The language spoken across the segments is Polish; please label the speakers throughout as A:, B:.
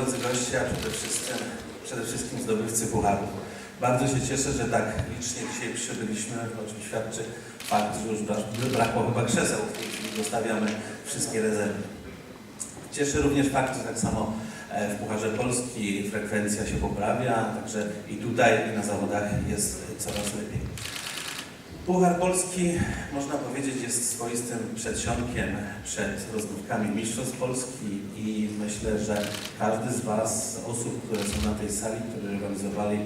A: drodzy goście, a przede wszystkim, przede wszystkim zdobywcy pucharów. Bardzo się cieszę, że tak licznie dzisiaj przybyliśmy, o czym świadczy fakt, że już bra- brakło chyba krzeseł, w tej chwili dostawiamy wszystkie rezerwy. Cieszy również fakt, że tak samo e, w Pucharze Polski frekwencja się poprawia, także i tutaj i na zawodach jest coraz lepiej. Puchar Polski, można powiedzieć, jest swoistym przedsionkiem przed rozgrywkami Mistrzostw Polski i myślę, że każdy z Was, osób, które są na tej sali, które rywalizowali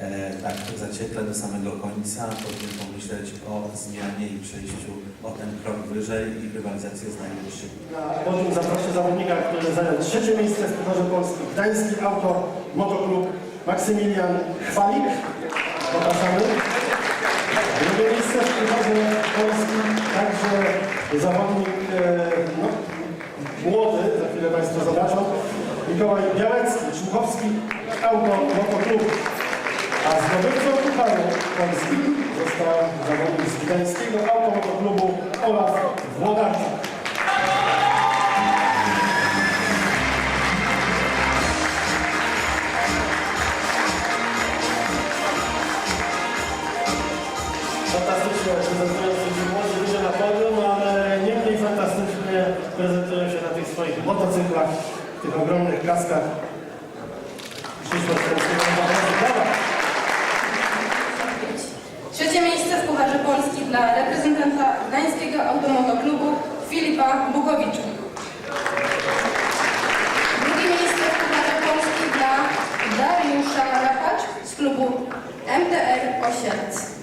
A: e, tak zaciekle do samego końca, powinien pomyśleć o zmianie i przejściu o ten krok wyżej i rywalizację z najwyższym.
B: Na podium zaproszę zawodnika, który zajął trzecie miejsce w Pucharze Polski. Gdański Auto Motoklub Maksymilian Chwalik. Zawodnik e, no, młody, za chwilę Państwo zobaczą. Mikołaj Białecki, Człuchowski Auto Motoklub. A zdobywcą Pucharu Polski został zawodnik z Gdańskiego Auto Motoklubu Olaf Włodarczyk. fantastycznie prezentujący się młodzi ludzie na podium, ale nie mniej fantastycznie prezentują się na tych swoich motocyklach, tych ogromnych kaskach.
C: Trzecie miejsce w Pucharze Polski dla reprezentanta Gdańskiego Automotoklubu Filipa Bukowicza. Drugie miejsce w Pucharze Polski dla Dariusza Rapacz z klubu MTR Osielec.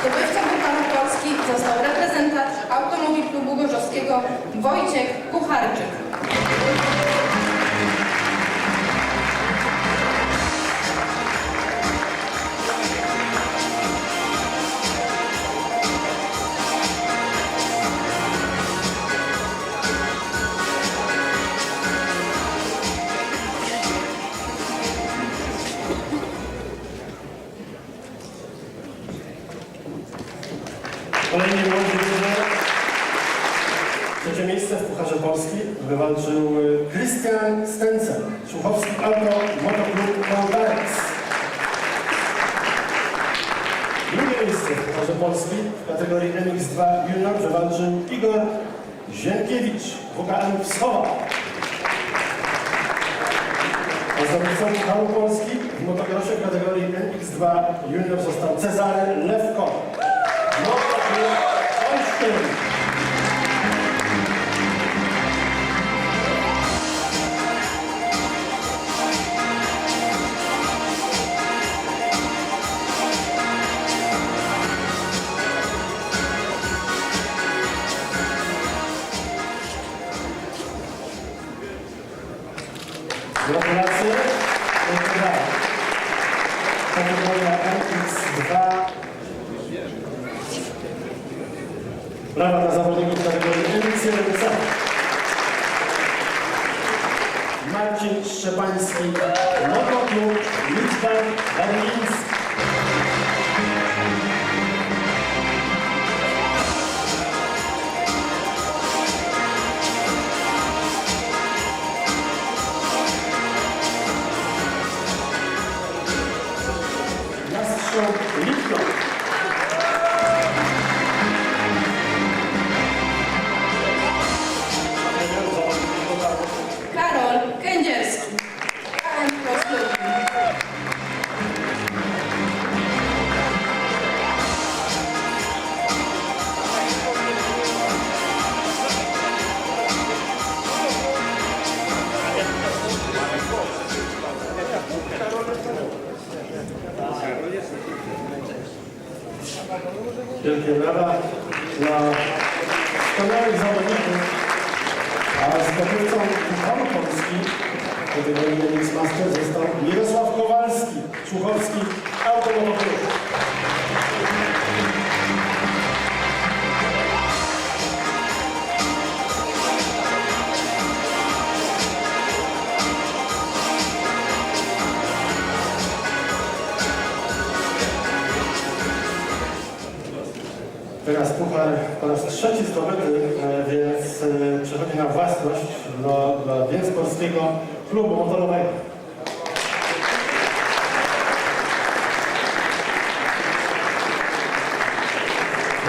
C: Zdobywcą Pucharu Polski został reprezentant Automobil Wojciech Kucharczyk.
B: Trzecie miejsce w Pucharze Polski wywalczył y, Krystian Stencel, Słuchowski Auto Motoklub Mountains. Drugie miejsce w Pucharze Polski w kategorii MX2 Junior wywalczył Igor Zienkiewicz, WKM Wschowa. A zdobywcą Pucharu Polski w motocrossie w kategorii MX2 Junior został Cezary Lewko. Motoklub Olsztyn. Gratulacje. Kategoria MX2. Brawa dla zawodników kategorii MX1C. Marcin Szczepański, Motoklub Liczba Darwiński. Wielkie brawa dla wspaniałych zawodników, a zdobywcą Pucharu Polski w kategorii MX Master został Mirosław Kowalski, Słuchowski Automotoklub. Teraz puchar po raz trzeci zdobyty, e, więc e, przechodzi na własność do, dla Więcpolskiego Klubu Motorowego.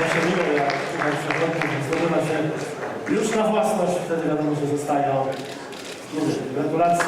B: Ja się miło, jak puchar przewodnik zdobywa się już na własność, wtedy wiadomo, że zostaje on. Gratulacje.